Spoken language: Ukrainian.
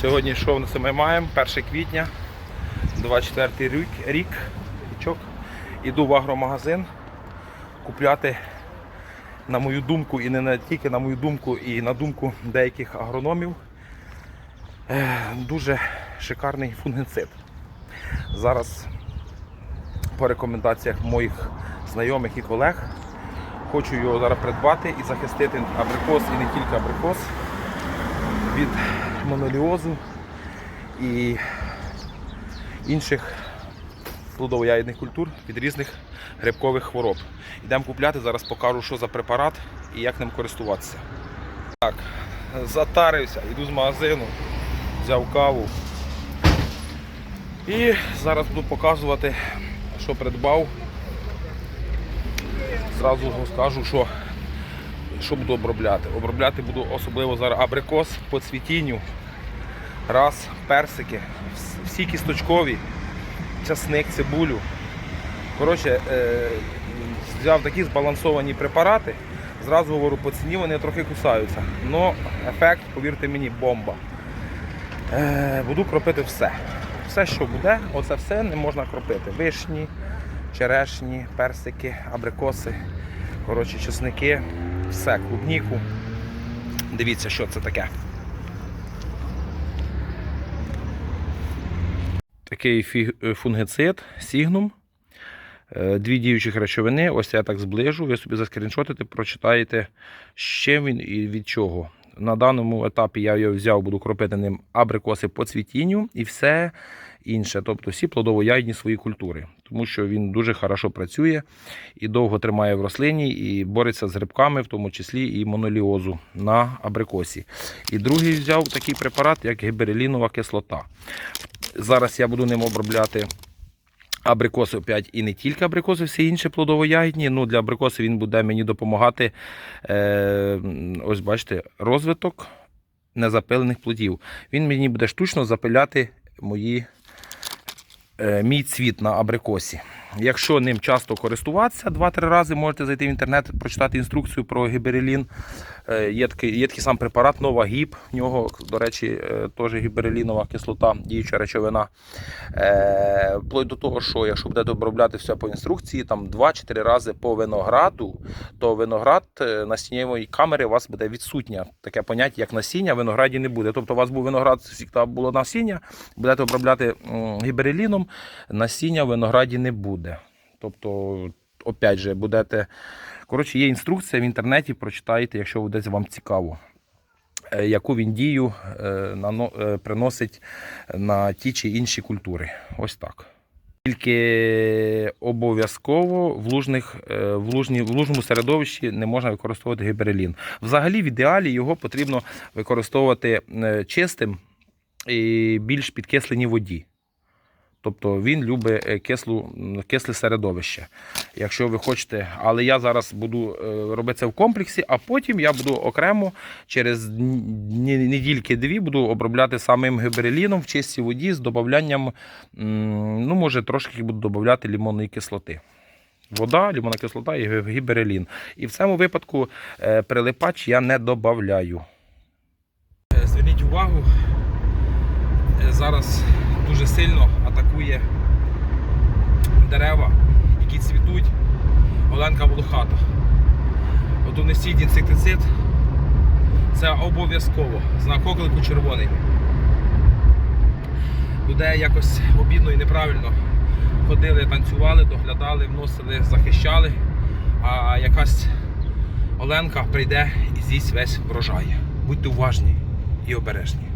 Сьогодні що в нас ми маємо? 1 квітня, 24 рік, річок. Іду в агромагазин купляти, на мою думку, і не на- тільки на мою думку, і на думку деяких агрономів. е, Дуже шикарний фунгицид. Зараз по рекомендаціях моїх знайомих і колег хочу його зараз придбати і захистити абрикос і не тільки абрикос від моноліозу і інших плодово-ягідних культур від різних грибкових хвороб. Йдемо купляти, зараз покажу, що за препарат і як ним користуватися. Так, затарився, йду з магазину, взяв каву. І зараз буду показувати, що придбав. Зразу скажу, що, що буду обробляти. Обробляти буду особливо зараз абрикос по цвітінню, раз, персики, всі кісточкові, часник, цибулю. Коротше, е, взяв такі збалансовані препарати. Зразу говорю, по ціні вони трохи кусаються. Но ефект, повірте мені, бомба. Е, буду кропити все. Все, що буде, оце все не можна кропити. Вишні, черешні, персики, абрикоси, коротше, чесники, все, клубніку. Дивіться, що це таке. Такий фунгицид, сігнум. Е, Дві діючих речовини. Ось я так зближу. Ви собі заскріншотите, прочитаєте, з чим він і від чого. На даному етапі я його взяв, буду кропити ним абрикоси по цвітінню і все інше, тобто всі плодово-ягідні свої культури, тому що він дуже хорошо працює і довго тримає в рослині і бореться з грибками, в тому числі і моноліозу на абрикосі. І другий взяв такий препарат, як гіберелінова кислота. Зараз я буду ним обробляти абрикоси опять і не тільки абрикоси, всі інші плодово-ягідні. Ну, для абрикоси він буде мені допомагати. Е, ось бачите, розвиток незапилених плодів. Він мені буде штучно запиляти мої, е, мій цвіт на абрикосі. Якщо ним часто користуватися, 2-3 рази можете зайти в інтернет, прочитати інструкцію про гіберелін. Е, Є такий, є такий сам препарат, нова гіб. В нього, до речі, е, теж гіберелінова кислота, діюча речовина. Е, Вплоть до того, що якщо будете обробляти все по інструкції, там 2-4 рази по винограду, то виноград е, насіннєвої камери у вас буде відсутня. Таке поняття, як насіння, в винограді не буде. Тобто у вас був виноград, завжди було насіння, будете обробляти гібереліном, насіння в винограді не буде. Тобто, опять же, будете. Коротше, є інструкція в інтернеті, прочитайте, якщо десь вам цікаво, е, яку він дію е, е, приносить на ті чи інші культури. Ось так. Тільки обов'язково в, лужних, в, лужні, в лужному середовищі не можна використовувати гіберелін. Взагалі, в ідеалі його потрібно використовувати чистим і більш підкисленій воді. Тобто він любить е, кислу, кисле середовище. Якщо ви хочете, але я зараз буду е, робити це в комплексі, а потім я буду окремо через недільки-дві буду обробляти самим гібереліном в чистій воді з додаванням, ну, може, трошки буду додавати лимонної кислоти. Вода, лимонна кислота і гі- гіберелін. І в цьому випадку е, прилипач я не додаю. Зверніть увагу, зараз дуже сильно атакує дерева, які цвітуть. Оленка волохата. От унесіть інсектицид. Це обов'язково. Знак оклику червоний. Буде якось обідно і неправильно. Ходили, танцювали, доглядали, вносили, захищали. А якась Оленка прийде і з'їсть весь врожай. Будьте уважні і обережні.